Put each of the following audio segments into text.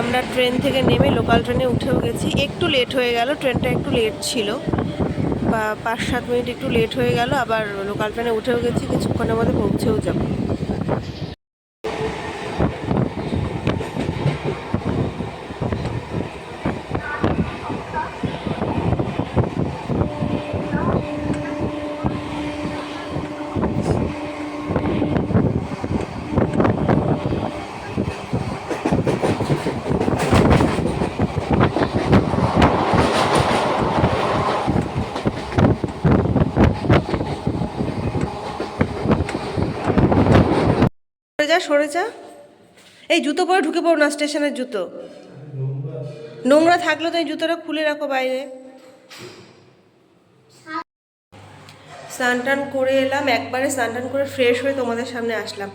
আমরা ট্রেন থেকে নেমে লোকাল ট্রেনে উঠেও গেছি। একটু লেট হয়ে গেল, ট্রেনটা একটু লেট ছিল। বা পাঁচ সাত মিনিট একটু লেট হয়ে গেল, আবার লোকাল ট্রেনে উঠেও গেছি, কিছুক্ষণের মধ্যে পৌঁছেও যাব। যা, সরে যা। এই জুতো পরে ঢুকে পড়ো না, স্টেশনের জুতো। নোংরা থাকলে তো এই জুতোটা খুলে রাখো বাইরে। স্নান টান করে এলাম, একবারে স্নান টান করে ফ্রেশ হয়ে তোমাদের সামনে আসলাম।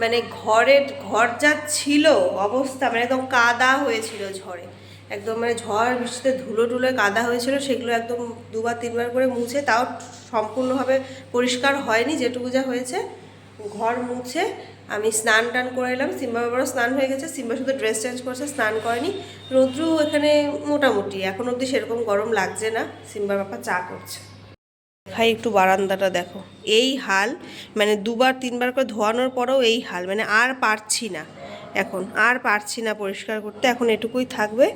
মানে ঘরের ঘর যা ছিল অবস্থা মানে একদম কাদা হয়েছিল ঝড়ে। একদম মানে ঝড়, বৃষ্টিতে ধুলো টুলো কাদা হয়েছিল, সেগুলো একদম দুবার, তিনবার করে মুছে, তাও সম্পূর্ণভাবে পরিষ্কার হয়নি, যেটুকু যা হয়েছে। ঘর মুছে আমি স্নান টান করে এলাম। সিম্বা বাবারও স্নান হয়ে গেছে, সিম্বা শুধু ড্রেস চেঞ্জ করছে, স্নান করেনি। রৌদ্রু এখানে মোটামুটি, এখন অবধি সেরকম গরম লাগছে না। সিম্বার বাবা চা করছে। ভাই, একটু বারান্দাটা দেখো। এই হাল মানে দুবার, তিনবার করে ধোয়ানোর পরেও এই হাল মানে আর পারছি না। এখন আর পারছি না পরিষ্কার করতে, এখন এটুকুই থাকবে।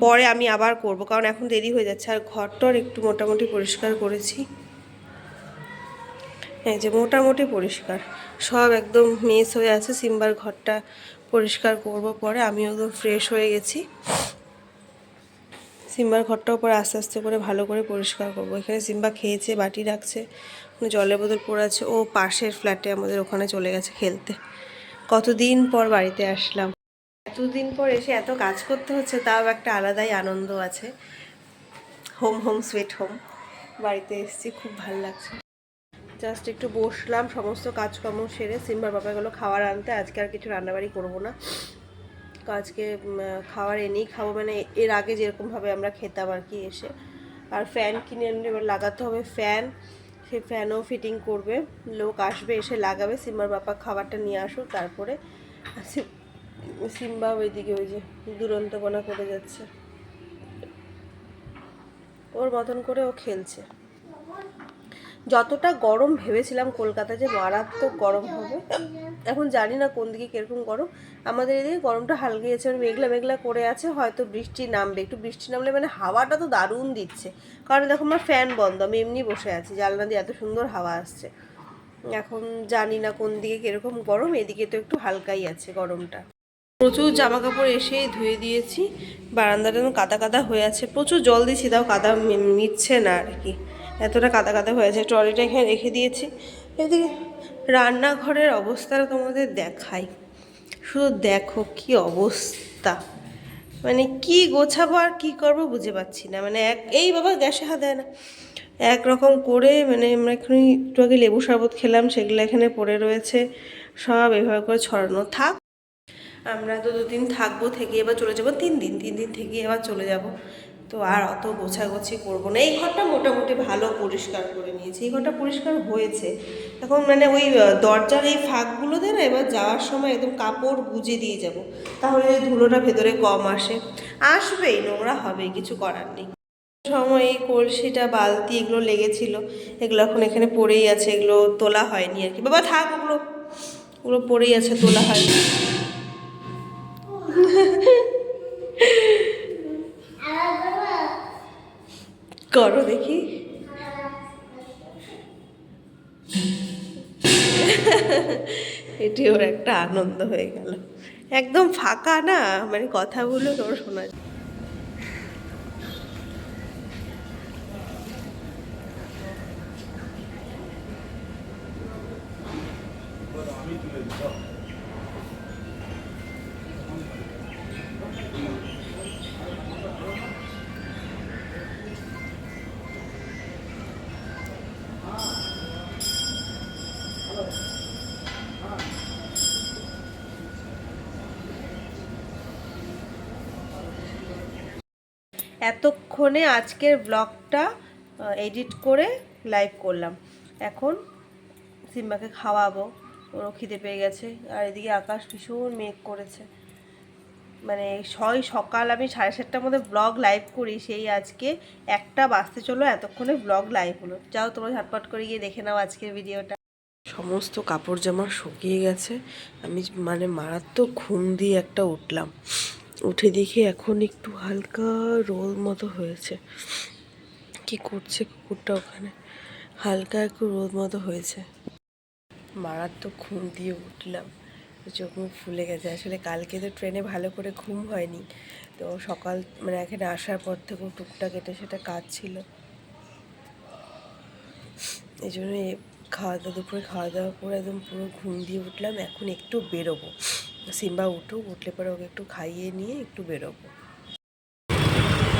পরে আমি আবার করব, কারণ এখন দেরি হয়ে যাচ্ছে। আর ঘরটর একটু মোটামুটি পরিষ্কার করেছি। এই যে মোটামুটি পরিষ্কার। সব একদম মেস হয়ে আছে, সিম্বার ঘরটা পরিষ্কার করব পরে। আমি একদম ফ্রেশ হয়ে গেছি। সিম্বার ঘরটাও পরে আস্তে আস্তে করে ভালো করে পরিষ্কার করব। এখানে সিম্বা খেয়েছে, বাটি রাখছে জলের বোতল পড়ে আছে। ও পাশের ফ্ল্যাটে আমাদের ওখানে চলে গেছে খেলতে। কতদিন পর বাড়িতে আসলাম। এতদিন পর এসে এত কাজ করতে হচ্ছে, তাও একটা আলাদাই আনন্দ আছে। হোম হোম সুইট হোম বাড়িতে এসেছি, খুব ভালো লাগছে। জাস্ট একটু বসলাম, সমস্ত কাজকর্ম সেরে সিম্বার বাবা গেলো খাবার আনতে। আজকে আর কিছু রান্নাবাড়ি করব না। আজকে খাবার এনেই খাব মানে এর আগে যেরকমভাবে আমরা খেতাম আর কি এসে। আর ফ্যান কিনে এনে এবার লাগাতে হবে ফ্যান সে ফ্যানও ফিটিং করবে। লোক আসবে, এসে লাগাবে। সিম্বার বাবা খাবারটা নিয়ে আসুক, তারপরে সিম্বা ওইদিকে ওই যে দুরন্তপনা করে যাচ্ছে। ওর মতন করে ও খেলছে। যতটা গরম ভেবেছিলাম কলকাতা যে মারাত্মক গরম হবে, এখন জানি না কোন দিকে কীরকম গরম। আমাদের এদিকে গরমটা হালকা গেছে মানে মেঘলা মেঘলা করে আছে, হয়তো বৃষ্টি নামবে। একটু বৃষ্টি নামলে মানে হাওয়াটা তো দারুণ দিচ্ছে। কারণ দেখো আমার ফ্যান বন্ধ, আমি এমনি বসে আছি, জানলা দিয়ে এত সুন্দর হাওয়া আসছে। এখন জানি না কোন দিকে কীরকম গরম, এদিকে তো একটু হালকাই আছে গরমটা। প্রচুর জামা কাপড় এসেই ধুয়ে দিয়েছি, বারান্দাটা কাদা কাদা হয়ে আছে, প্রচুর জল দিয়েছি তাও কাদা মিটছে না আর কি। এতটা কাদা কাদা হয়ে আছে ট্রলিটা এখানে রেখে দিয়েছি। এদিকে রান্নাঘরের অবস্থাটা তোমাদের দেখাই। শুধু দেখো কি অবস্থা। মানে কি গোছাবো আর কি করব বুঝে পাচ্ছি না। মানে এক এই বাবা গ্যাসে হাত দেয় না। একরকম করে মানে আমরা এখানে একটু আগে লেবু শরবত খেলাম, সেগুলো এখানে পড়ে রয়েছে। সব এভাবে করে ছড়ানো থাক। আমরা তো দুদিন থাকব থেকে এবার চলে যাব। তিন দিন তিন দিন থেকে এবার চলে যাব। তো আর অত গোছাগোছি করব না। এই ঘরটা মোটামুটি ভালো পরিষ্কার করে নিয়েছি। এই ঘরটা পরিষ্কার হয়েছে। এখন মানে ওই দরজার এই ফাঁকগুলোতে না এবার যাওয়ার সময় একদম কাপড় গুজে দিয়ে যাব। তাহলে ধুলোটা ভেতরে কম আসে। আসবেই, নোংরা হবে কিছু করার নেই। সময় এই কলসিটা, বালতি এগুলো লেগেছিল। এগুলো এখন এখানে পড়েই আছে। এগুলো তোলা হয়নি আর কি। বাবা, থাক, ওগুলো ওগুলো পড়েই আছে, তোলা হয়নি। করো দেখি। এটি ওর একটা আনন্দ হয়ে গেল। একদম ফাঁকা না মানে কথাগুলো ওর শোনা যায়। এতক্ষণে আজকের ব্লগটা এডিট করে লাইভ করলাম। এখন সিম্বাকে খাওয়াবো। ওরও খিদে পেয়ে গেছে। আর এদিকে আকাশ ভীষণ মেঘ করেছে। মানে ছয় সকাল, আমি সাড়ে সাতটার মধ্যে ব্লগ লাইভ করি, সেই আজকে একটা বাজতে চলো এতক্ষণে ব্লগ লাইভ হলো। যাও, তোমরা ঝটপট করে গিয়ে দেখে নাও আজকের ভিডিওটা সমস্ত কাপড় জামা শুকিয়ে গেছে। আমি মানে মারাত্মক ঘুম দিয়ে একটা উঠলাম। উঠে দেখি এখন একটু হালকা রোল মতো হয়েছে। কি করছে কুকুরটা ওখানে? হালকা একটু রোদ মতো হয়েছে। মারাত্মক ঘুম দিয়ে উঠলাম। চোখ মুখ ফুলে গেছে। আসলে কালকে তো ট্রেনে ভালো করে ঘুম হয়নি। তো সকাল মানে এখানে আসার পর থেকেও টুকটাক এটা সেটা কাজ ছিল। এই জন্য খাওয়া দাওয়া দুপুরে খাওয়া দাওয়া করে একদম পুরো ঘুম দিয়ে উঠলাম। এখন একটু বেরোবো। সিম্বা উঠুক, উঠলে পরে ওকে একটু খাইয়ে নিয়ে একটু বেরোবো।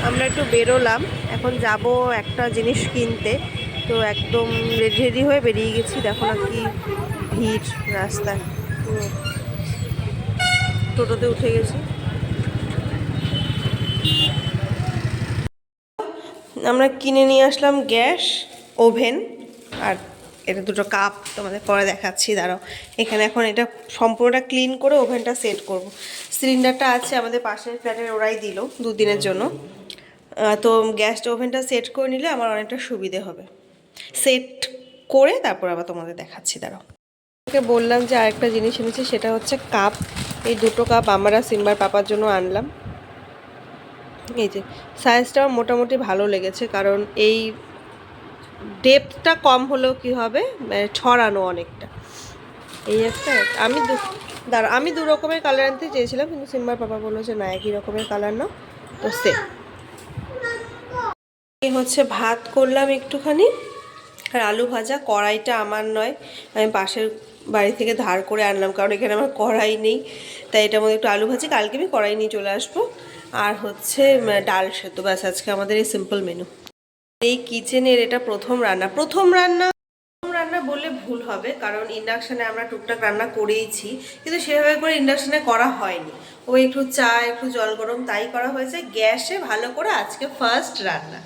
আমরা একটু বেরোলাম, এখন যাব একটা জিনিস কিনতে। তো একদম রেডি রেডি হয়ে বেরিয়ে গেছি, দেখো না কি ভিড় রাস্তায়। টোটোতে উঠে গেছি। আমরা কিনে নিয়ে আসলাম গ্যাস, ওভেন আর এটা দুটো কাপ তোমাদের পরে দেখাচ্ছি দাঁড়াও। এখানে এখন এটা সম্পূর্ণটা ক্লিন করে ওভেনটা সেট করব। সিলিন্ডারটা আছে আমাদের পাশের ফ্ল্যাটের ওরাই দিল দুদিনের জন্য। তো গ্যাসটা ওভেনটা সেট করে নিলে আমার অনেকটা সুবিধে হবে। সেট করে তারপর আবার তোমাদের দেখাচ্ছি দাঁড়াও। ওকে বললাম যে আরেকটা জিনিস এনেছি সেটা হচ্ছে কাপ এই দুটো কাপ আমরা সিম্বার পাপার জন্য আনলাম। এই যে সাইজটা মোটামুটি ভালো লেগেছে কারণ এই ডেপথটা কম হলেও কি হবে? মানে ছড়ানো অনেকটা। এই একটা আমি দু, দাঁড়া, আমি দু রকমের কালার আনতে চেয়েছিলাম, কিন্তু সিম্বার পাপা বলল যে, না, একই রকমের কালার নাও। তো সে হচ্ছে ভাত করলাম একটুখানি। আর আলু ভাজা, কড়াইটা আমার নয়। আমি পাশের বাড়ি থেকে ধার করে আনলাম, কারণ এখানে আমার কড়াই নেই। তাই এটার মধ্যে একটু আলু ভাজি, কালকে আমি কড়াই নিয়ে চলে আসব। আর হচ্ছে ডাল সেদ্ধ। ব্যাস, আজকে আমাদের এই সিম্পল মেনু এই কিচেনের এটা প্রথম রান্না। প্রথম রান্না প্রথম রান্না বললে ভুল হবে, কারণ ইন্ডাকশানে আমরা টুকটাক রান্না করেইছি, কিন্তু সেভাবে করে ইন্ডাকশানে করা হয়নি। ও একটু চা, একটু জল গরম তাই করা হয়েছে। গ্যাসে ভালো করে আজকে ফার্স্ট রান্না।